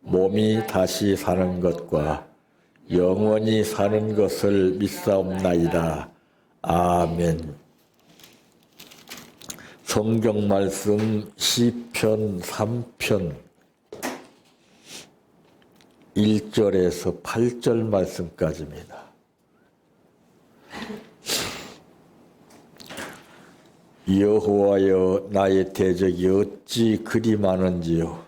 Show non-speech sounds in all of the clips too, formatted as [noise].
몸이 다시 사는 것과 영원히 사는 것을 믿사옵나이다. 아멘. 성경 말씀 시편 3편 1절에서 8절 말씀까지입니다. 여호와여 나의 대적이 어찌 그리 많은지요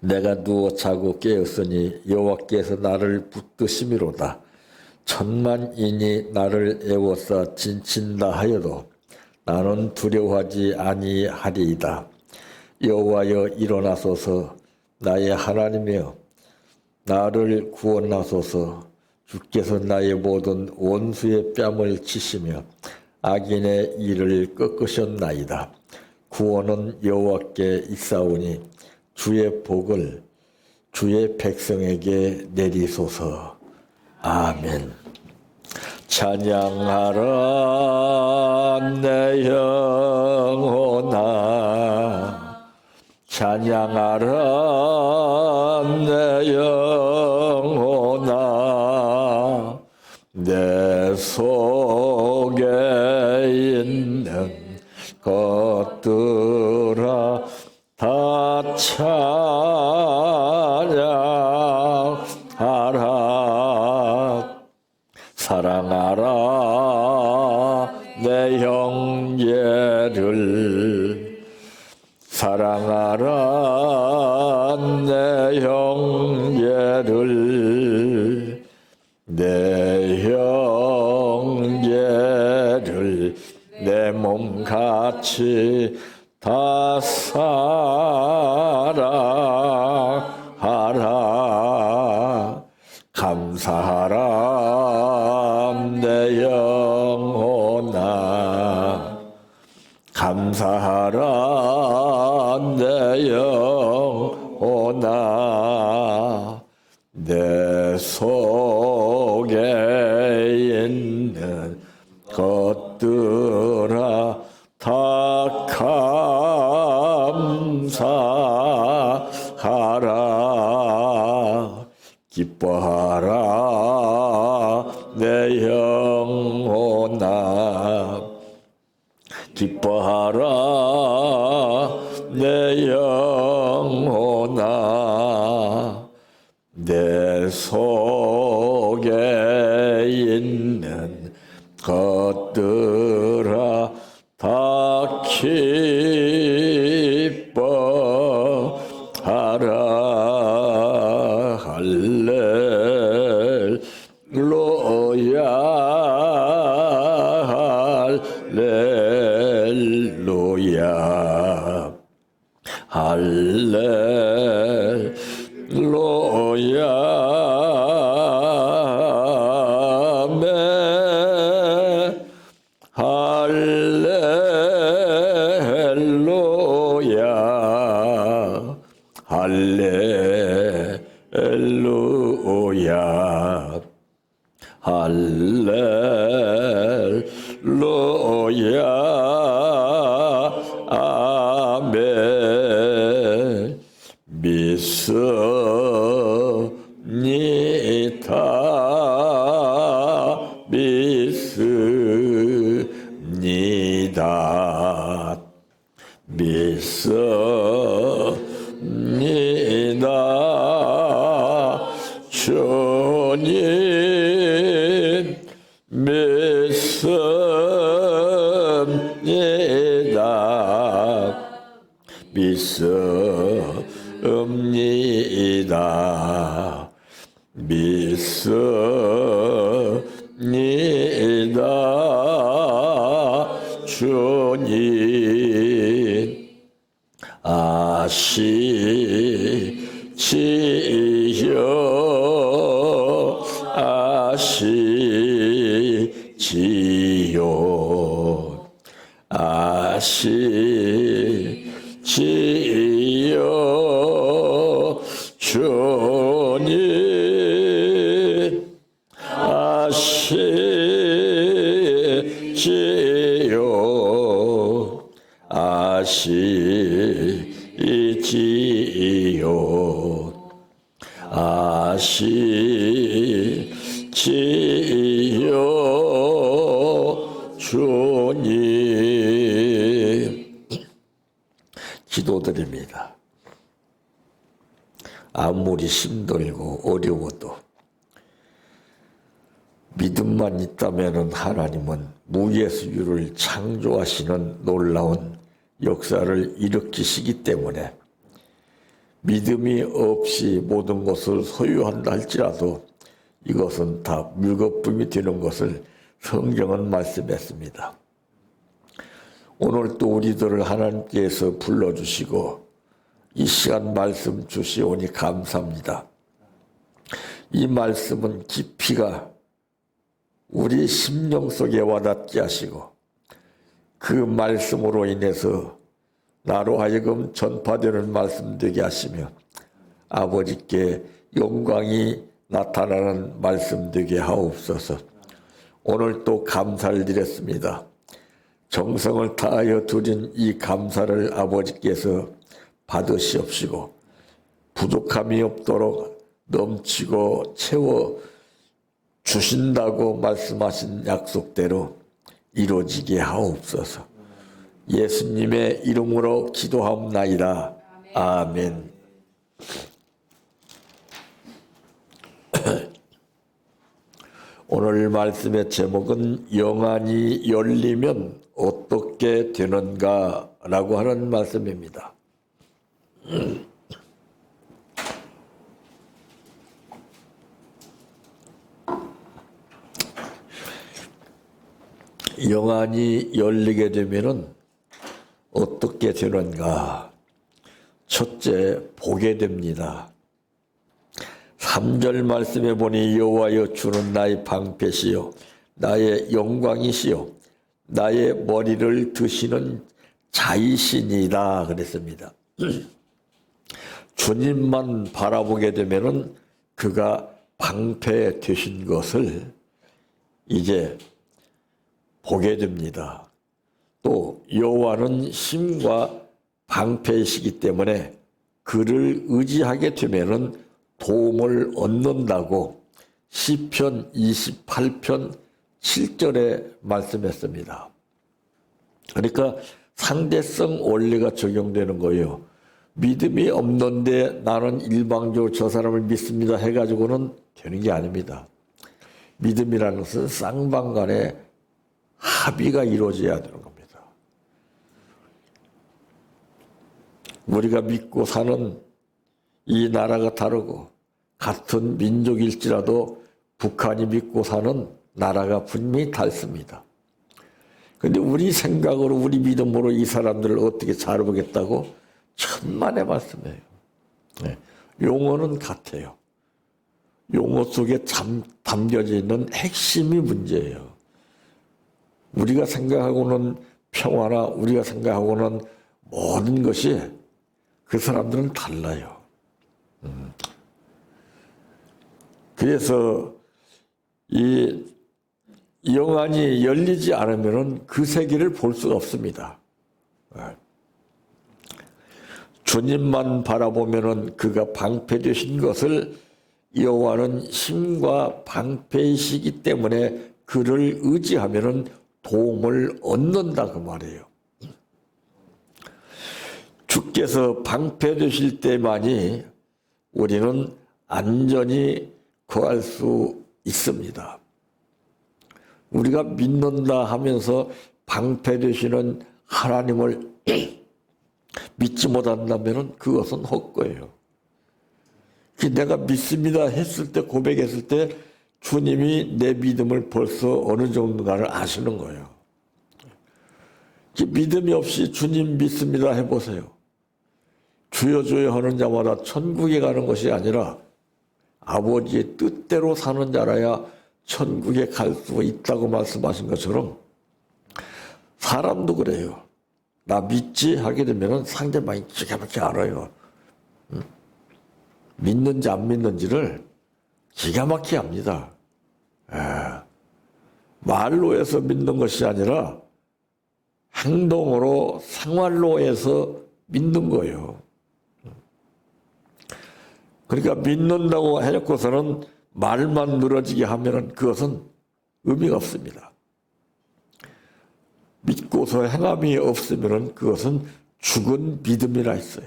내가 누워 자고 깨었으니 여호와께서 나를 붙드심이로다. 천만인이 나를 애워싸 진친다 하여도 나는 두려워하지 아니하리이다. 여호와여 일어나소서 나의 하나님이여 나를 구원하소서 주께서 나의 모든 원수의 뺨을 치시며 악인의 일을 꺾으셨나이다. 구원은 여호와께 있사오니 주의 복을 주의 백성에게 내리소서. 아멘. 찬양하라 내 영혼아 찬양하라 내 영혼아 내 속에 있는 것들아 다 찬양하라. 사랑하라. 내 형제를 사랑하라. 내 형제를 내 형제를 내 몸같이 다 사랑 감사하라 내 영혼아. 감사하라 내 영혼아. 내속 다 아시지 아무리 힘들고 어려워도 믿음만 있다면 하나님은 무예수유를 창조하시는 놀라운 역사를 일으키시기 때문에 믿음이 없이 모든 것을 소유한다 할지라도 이것은 다 물거품이 되는 것을 성경은 말씀했습니다. 오늘 또 우리들을 하나님께서 불러주시고 이 시간 말씀 주시오니 감사합니다. 이 말씀은 깊이가 우리 심령 속에 와닿게 하시고 그 말씀으로 인해서 나로 하여금 전파되는 말씀 되게 하시며 아버지께 영광이 나타나는 말씀 되게 하옵소서. 오늘 또 감사를 드렸습니다. 정성을 다하여 드린 이 감사를 아버지께서 받으시옵시고 부족함이 없도록 넘치고 채워 주신다고 말씀하신 약속대로 이루어지게 하옵소서. 예수님의 이름으로 기도하옵나이다. 아멘. [clears throat] 오늘 말씀의 제목은 영안이 열리면 어떻게 되는가 라고 하는 말씀입니다. 영안이 열리게 되면은 어떻게 되는가? 첫째, 보게 됩니다. 3절 말씀에 보니 여호와여 주는 나의 방패시요 나의 영광이시요 나의 머리를 드시는 자이신이다 그랬습니다. [clears throat] 주님만 바라보게 되면은 그가 방패 되신 것을 이제 보게 됩니다. 또 여호와는 힘과 방패이시기 때문에 그를 의지하게 되면은 도움을 얻는다고 시편 28편 7절에 말씀했습니다. 그러니까 상대성 원리가 적용되는 거예요. 믿음이 없는데 나는 일방적으로 저 사람을 믿습니다 해가지고는 되는 게 아닙니다. 믿음이라는 것은 쌍방 간에 합의가 이루어져야 되는 겁니다. 우리가 믿고 사는 이 나라가 다르고 같은 민족일지라도 북한이 믿고 사는 나라가 분명히 닳습니다. 근데 우리 생각으로 우리 믿음으로 이 사람들을 어떻게 잘 보겠다고 천만의 말씀이에요. 네. 용어는 같아요. 용어 속에 잠, 담겨져 있는 핵심이 문제예요. 우리가 생각하고는 평화나 우리가 생각하고는 모든 것이 그 사람들은 달라요. 음. 그 그래서 이 영안이 열리지 않으면 그 세계를 볼 수가 없습니다. 주님만 바라보면은 그가 방패되신 것을 여호와는 힘과 방패이시기 때문에 그를 의지하면은 도움을 얻는다 그 말이에요. 주께서 방패 되실 때만이 우리는 안전히 거할 수 있습니다. 우리가 믿는다 하면서 방패 되시는 하나님을 [clears throat] 믿지 못한다면 그것은 헛거예요. 그 내가 믿습니다 했을 때 고백했을 때 주님이 내 믿음을 벌써 어느 정도나를 아시는 거예요. 그 믿음이 없이 주님 믿습니다 해보세요. 주여 주여 하는 자마다 천국에 가는 것이 아니라 아버지의 뜻대로 사는 자라야 천국에 갈 수 있다고 말씀하신 것처럼 사람도 그래요. 나 믿지 하게 되면 상대방이 기가 막히게 알아요. 응? 믿는지 안 믿는지를 기가 막히게 합니다. 에, 말로 해서 믿는 것이 아니라 행동으로 생활로 해서 믿는 거예요. 그러니까 믿는다고 해놓고서는 말만 늘어지게 하면 그것은 의미가 없습니다. 믿고서 행함이 없으면 그것은 죽은 믿음이라 했어요.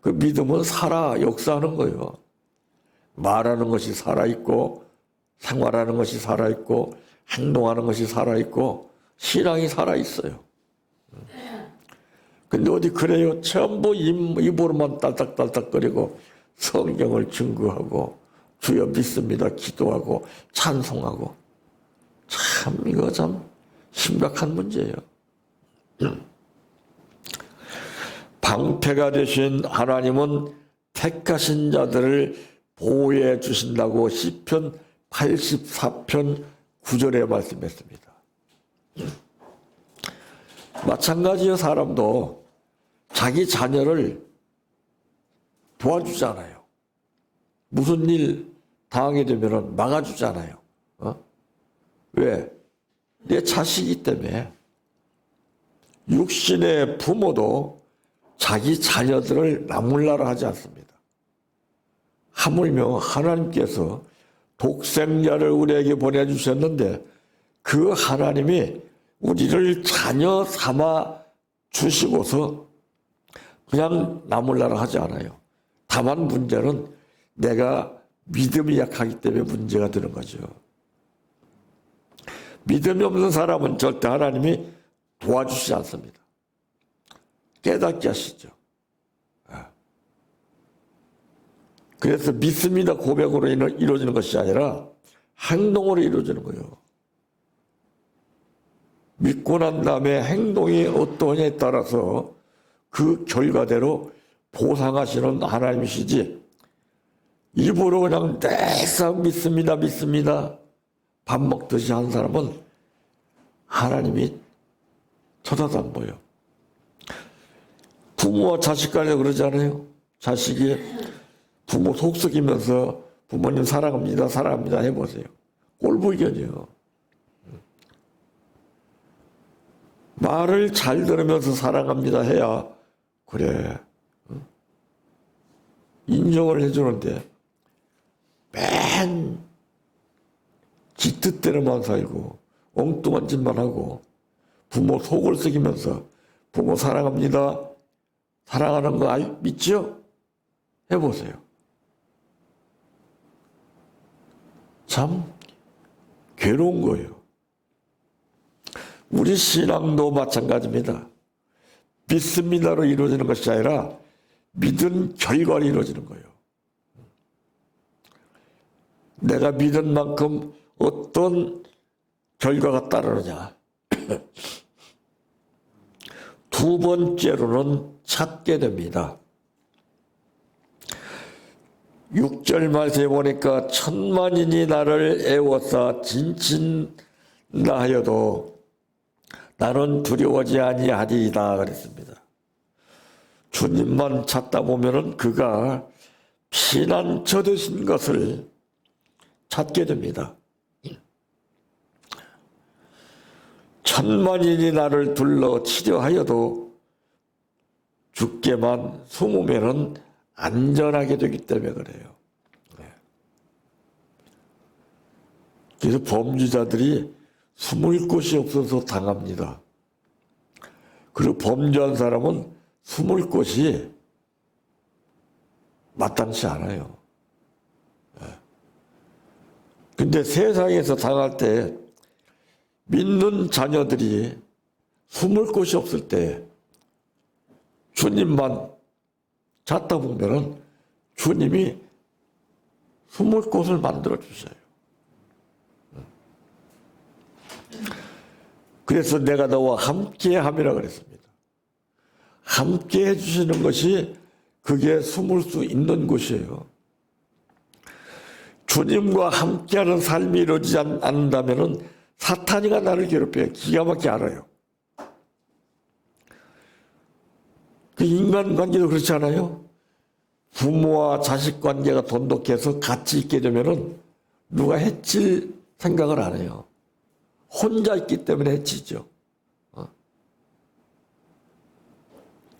그 믿음은 살아 역사하는 거예요. 말하는 것이 살아있고, 생활하는 것이 살아있고, 행동하는 것이 살아있고, 신앙이 살아있어요. 근데 어디 그래요? 전부 입, 입으로만 딸딱딸딱거리고 성경을 증거하고 주여 믿습니다. 기도하고 찬송하고 참 이거 참 심각한 문제예요. 방패가 되신 하나님은 택하신 자들을 보호해 주신다고 시편 84편 9절에 말씀했습니다. 마찬가지로 사람도 자기 자녀를 도와주잖아요. 무슨 일 당하게 되면 막아주잖아요. 어? 왜? 내 자식이 때문에. 육신의 부모도 자기 자녀들을 나물나라 하지 않습니다. 하물며 하나님께서 독생자를 우리에게 보내주셨는데 그 하나님이 우리를 자녀 삼아 주시고서 그냥 나물나라 하지 않아요. 다만 문제는 내가 믿음이 약하기 때문에 문제가 되는 거죠. 믿음이 없는 사람은 절대 하나님이 도와주시지 않습니다. 깨닫게 하시죠. 아. 그래서 믿습니다 고백으로 이루어지는 것이 아니라 행동으로 이루어지는 거예요. 믿고 난 다음에 행동이 어떠냐에 따라서 그 결과대로 보상하시는 하나님이시지 입으로 그냥 내상 믿습니다 믿습니다 밥 먹듯이 한 사람은 하나님이 쳐다도 안 보여. 부모와 자식 간에 그러잖아요? 자식이 부모 속썩이면서 부모님 사랑합니다 사랑합니다 해보세요. 꼴불견이요 말을 잘 들으면서 사랑합니다 해야 그래. 인정을 해주는데 맨 지 뜻대로만 살고 엉뚱한 짓만 하고 부모 속을 썩이면서 부모 사랑합니다 사랑하는 거 알, 믿죠? 해보세요. 참 괴로운 거예요. 우리 신앙도 마찬가지입니다. 믿습니다로 이루어지는 것이 아니라 믿은 결과로 이루어지는 거예요. 내가 믿은 만큼 어떤 결과가 따르느냐. [clears throat] 두 번째로는 찾게 됩니다. 6절 말씀에 보니까 천만인이 나를 애워싸 진친다 하여도 나는 두려워지 아니하리이다 그랬습니다. 주님만 찾다 보면은 그가 피난처 되신 것을 찾게 됩니다. 천만인이 나를 둘러 치료하여도 죽게만 숨으면은 안전하게 되기 때문에 그래요. 네. 그래서 범죄자들이 숨을 곳이 없어서 당합니다. 그리고 범죄한 사람은 숨을 곳이 마땅치 않아요. 예. 근데 세상에서 당할 때 믿는 자녀들이 숨을 곳이 없을 때 주님만 찾다 보면은 주님이 숨을 곳을 만들어 주셔요. 그래서 내가 너와 함께 함이라 그랬습니다. 함께 해주시는 것이 그게 숨을 수 있는 곳이에요. 주님과 함께하는 삶이 이루어지지 않- 않는다면은 사탄이가 나를 괴롭혀요. 기가 막히게 알아요. 그 인간 관계도 그렇지 않아요? 부모와 자식 관계가 돈독해서 같이 있게 되면은 누가 해칠 생각을 안 해요. 혼자 있기 때문에 해치죠. 어.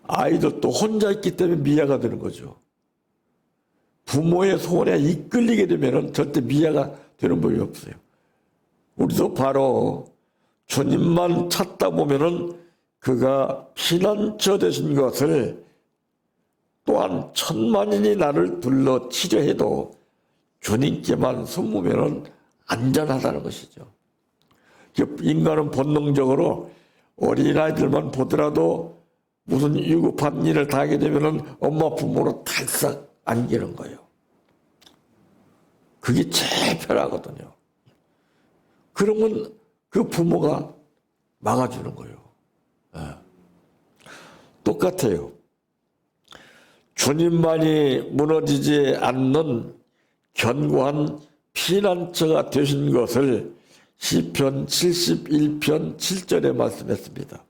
아이들도 혼자 있기 때문에 미아가 되는 거죠. 부모의 소원에 이끌리게 되면은 절대 미아가 되는 법이 없어요. 우리도 바로 주님만 찾다 보면은 그가 피난처 되신 것을 또한 천만인이 나를 둘러 치료해도 주님께만 숨으면은 안전하다는 것이죠. 인간은 본능적으로 어린아이들만 보더라도 무슨 위급한 일을 당하게 되면은 엄마 부모로 탈싹 안기는 거예요. 그게 제일 편하거든요. 그러면 그 부모가 막아주는 거예요. 예. 똑같아요. 주님만이 무너지지 않는 견고한 피난처가 되신 것을 시편 71편 7절에 말씀했습니다.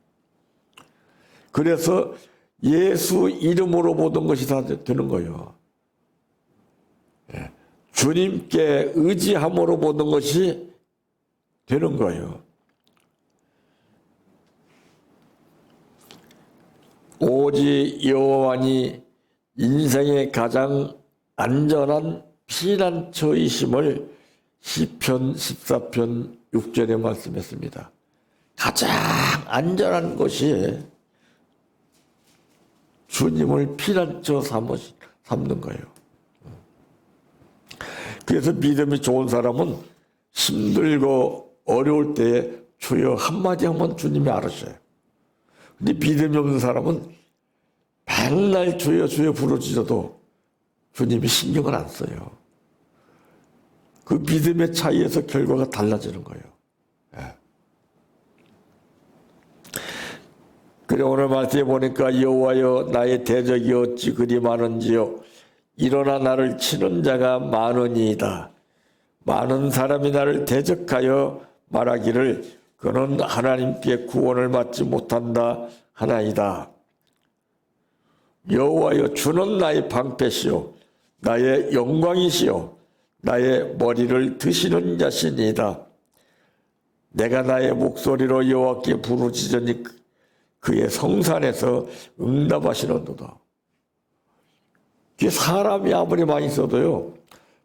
그래서 예수 이름으로 모든 것이 다 되는 거예요. 예. 주님께 의지함으로 모든 것이 되는 거예요. 오직 여호와니 인생의 가장 안전한 피난처이심을 시편 14편 6절에 말씀했습니다. 가장 안전한 곳이 주님을 피난처 삼는 거예요. 그래서 믿음이 좋은 사람은 힘들고 어려울 때에 주여 한마디 하면 주님이 알으셔요. 근데 믿음이 없는 사람은 맨날 주여 주여 부르짖어도 주님이 신경을 안 써요. 그 믿음의 차이에서 결과가 달라지는 거예요. 예. 그래 오늘 말씀에 보니까 여호와여 나의 대적이 어찌 그리 많은지요 일어나 나를 치는 자가 많으니이다. 많은 사람이 나를 대적하여 말하기를 그는 하나님께 구원을 받지 못한다 하나이다. 여호와여 주는 나의 방패시요 나의 영광이시요 나의 머리를 드시는 자신이다. 내가 나의 목소리로 여호와께 부르짖으니 그의 성산에서 응답하시는도다. 그 사람이 아무리 많이 있어도요,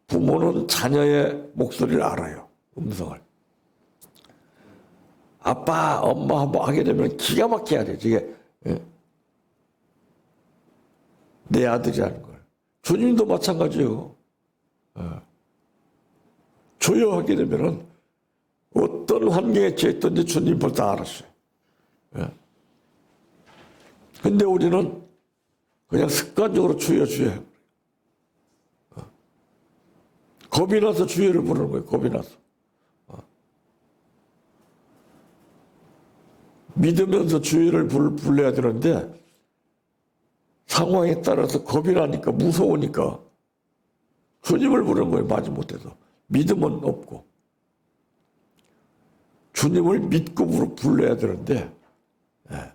부모는 자녀의 목소리를 알아요. 음성을. 아빠, 엄마 한번 하게 되면 기가 막히게 돼. 이게 예? 내 아들이라는 걸. 주님도 마찬가지예요. 예. 조용하게 되면은 어떤 환경에 처했든지 주님 벌써 알았어요. 예. 근데 우리는 그냥 습관적으로 주여 주여. 어. 겁이 나서 주여를 부르는 거예요. 겁이 나서. 믿으면서 주여를 불, 불러야 되는데 상황에 따라서 겁이 나니까 무서우니까 주님을 부르는 거예요. 마지 못해서. 믿음은 없고. 주님을 믿고 불러야 되는데 예.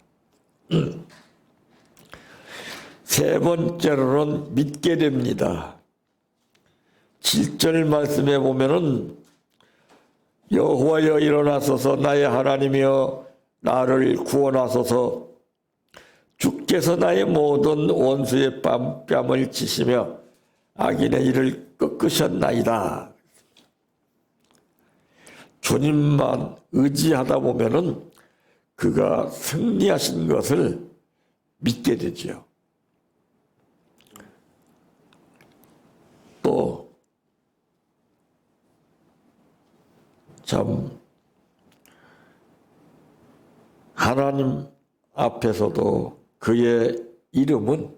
[clears throat] 세 번째로는 믿게 됩니다. 7절 말씀에 보면은 여호와여 일어나소서 나의 하나님이여 나를 구원하소서 주께서 나의 모든 원수의 뺨, 뺨을 치시며 악인의 일을 꺾으셨나이다. 주님만 의지하다 보면은 그가 승리하신 것을 믿게 되지요. 또, 참, 하나님 앞에서도 그의 이름은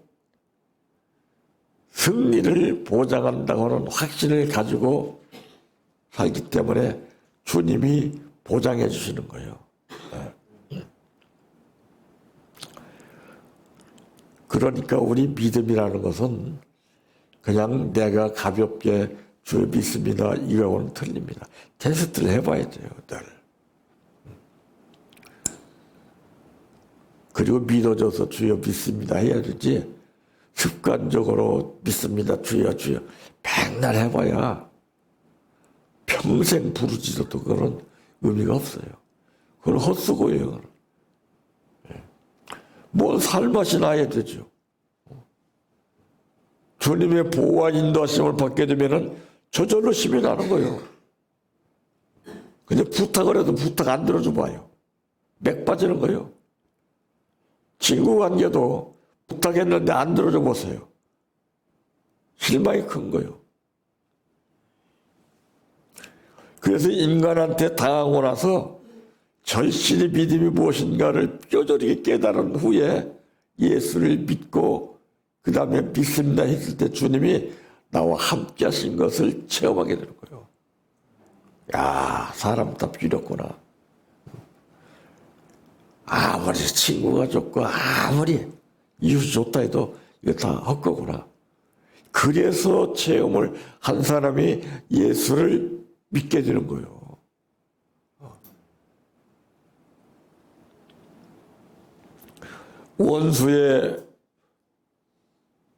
승리를 보장한다고 하는 확신을 가지고 살기 때문에 주님이 보장해 주시는 거예요. 그러니까 우리 믿음이라는 것은 그냥 내가 가볍게 주 믿습니다. 이거하고는 틀립니다. 테스트를 해봐야 돼요. 늘. 그리고 믿어져서 주여 믿습니다 해야 되지 습관적으로 믿습니다 주여 주여 백날 해봐야 평생 부르짖어도 그런 의미가 없어요. 그건 헛수고예요. 그건. 뭔 살맛이 나야 되죠. 주님의 보호와 인도하심을 받게 되면은 저절로 힘이 나는 거예요. 근데 부탁을 해도 부탁 안 들어줘 봐요. 맥 빠지는 거예요. 친구 관계도 부탁했는데 안 들어줘 보세요. 실망이 큰 거예요. 그래서 인간한테 당하고 나서 절실히 믿음이 무엇인가를 뼈저리게 깨달은 후에 예수를 믿고 그 다음에 믿습니다 했을 때 주님이 나와 함께 하신 것을 체험하게 되는 거예요. 야, 사람 다 비렸구나. 아무리 친구가 좋고 아무리 이웃이 좋다 해도 이거 다 헛거구나. 그래서 체험을 한 사람이 예수를 믿게 되는 거예요. 원수의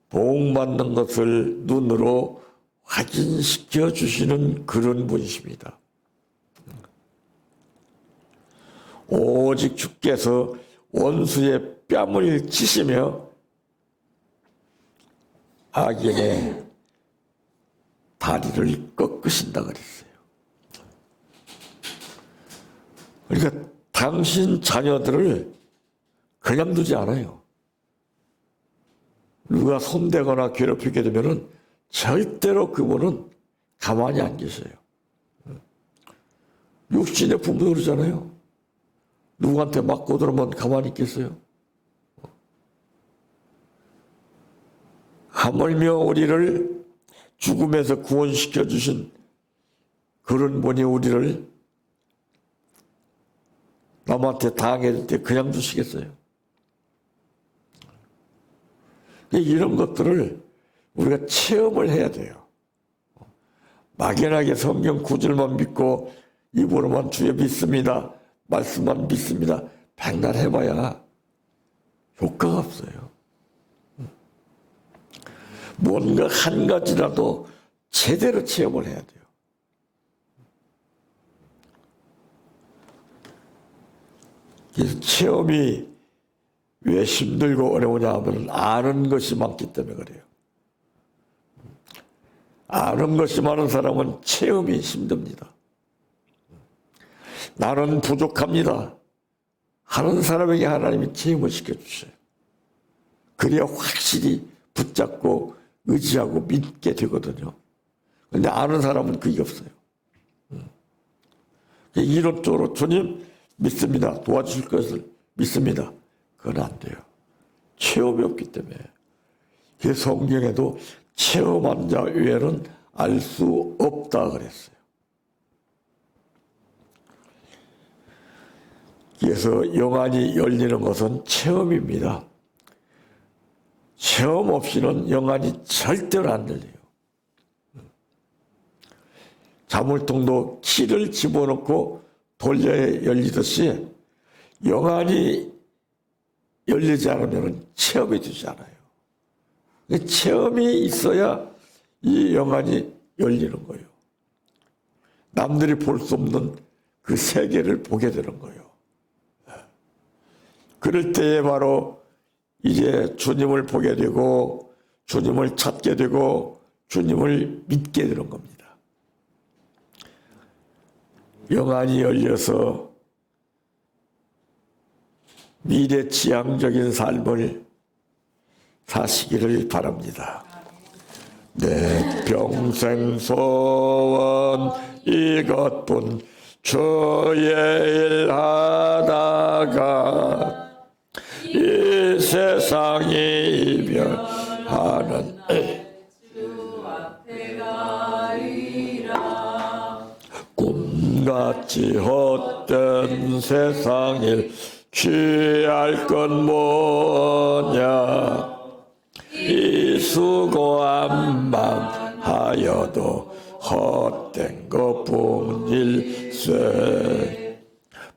보응받는 것을 눈으로 확인시켜 주시는 그런 분이십니다. 오직 주께서 원수의 뺨을 치시며 악인의 다리를 꺾으신다 그랬어요. 그러니까 당신 자녀들을 그냥 두지 않아요. 누가 손대거나 괴롭히게 되면은 절대로 그분은 가만히 안 계세요. 육신의 부모 그러잖아요. 누구한테 맞고 들으면 가만히 있겠어요? 하물며 우리를 죽음에서 구원시켜 주신 그런 분이 우리를 남한테 당해질 때 그냥 두시겠어요? 이런 것들을 우리가 체험을 해야 돼요. 막연하게 성경 구절만 믿고 입으로만 주여 믿습니다. 말씀만 믿습니다. 백날 해봐야 효과가 없어요. 뭔가 한 가지라도 제대로 체험을 해야 돼요. 그래서 체험이 왜 힘들고 어려우냐 하면 아는 것이 많기 때문에 그래요. 아는 것이 많은 사람은 체험이 힘듭니다. 나는 부족합니다. 하는 사람에게 하나님이 체험을 시켜주셔요. 그래야 확실히 붙잡고 의지하고 믿게 되거든요. 근데 아는 사람은 그게 없어요. 음. 이론적으로 주님 믿습니다. 도와주실 것을 믿습니다. 그건 안 돼요. 체험이 없기 때문에. 그 성경에도 체험한 자 외에는 알 수 없다 그랬어요. 그래서 영안이 열리는 것은 체험입니다. 체험 없이는 영안이 절대로 안 열려요. 자물통도 키를 집어넣고 돌려야 열리듯이 영안이 열리지 않으면 체험이 되지 않아요. 체험이 있어야 이 영안이 열리는 거예요. 남들이 볼 수 없는 그 세계를 보게 되는 거예요. 그럴 때에 바로 이제 주님을 보게 되고 주님을 찾게 되고 주님을 믿게 되는 겁니다. 영안이 열려서 미래 지향적인 삶을 사시기를 바랍니다. 내 평생 소원 이것뿐 주의 일 하다가 이 세상이 이별하는 꿈같이 헛된 세상일 취할 건 뭐냐? 이 수고한 맘 하여도 헛된 것뿐일세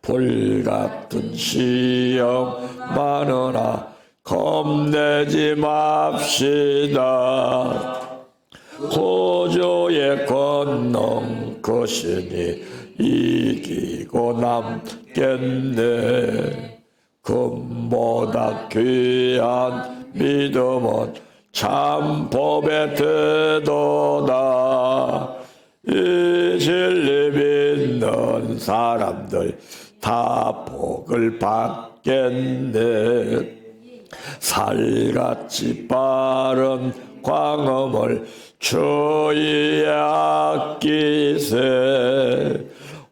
불같은 시험 많으나 겁내지 맙시다. 고조의 권능 것이니 이기고 남겠네. 금보다 귀한 믿음은 참 법에 되도다. 이 진리 믿는 사람들 다 복을 받겠네 살같이 빠른 광음을 주의 아끼세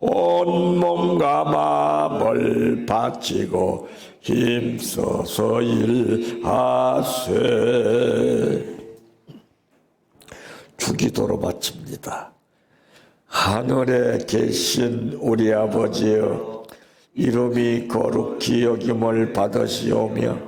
온 몸과 마음을 바치고 힘써서 일하세 주기도로 마칩니다. 하늘에 계신 우리 아버지여 이름이 거룩히 여김을 받으시오며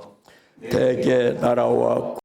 대개 나라와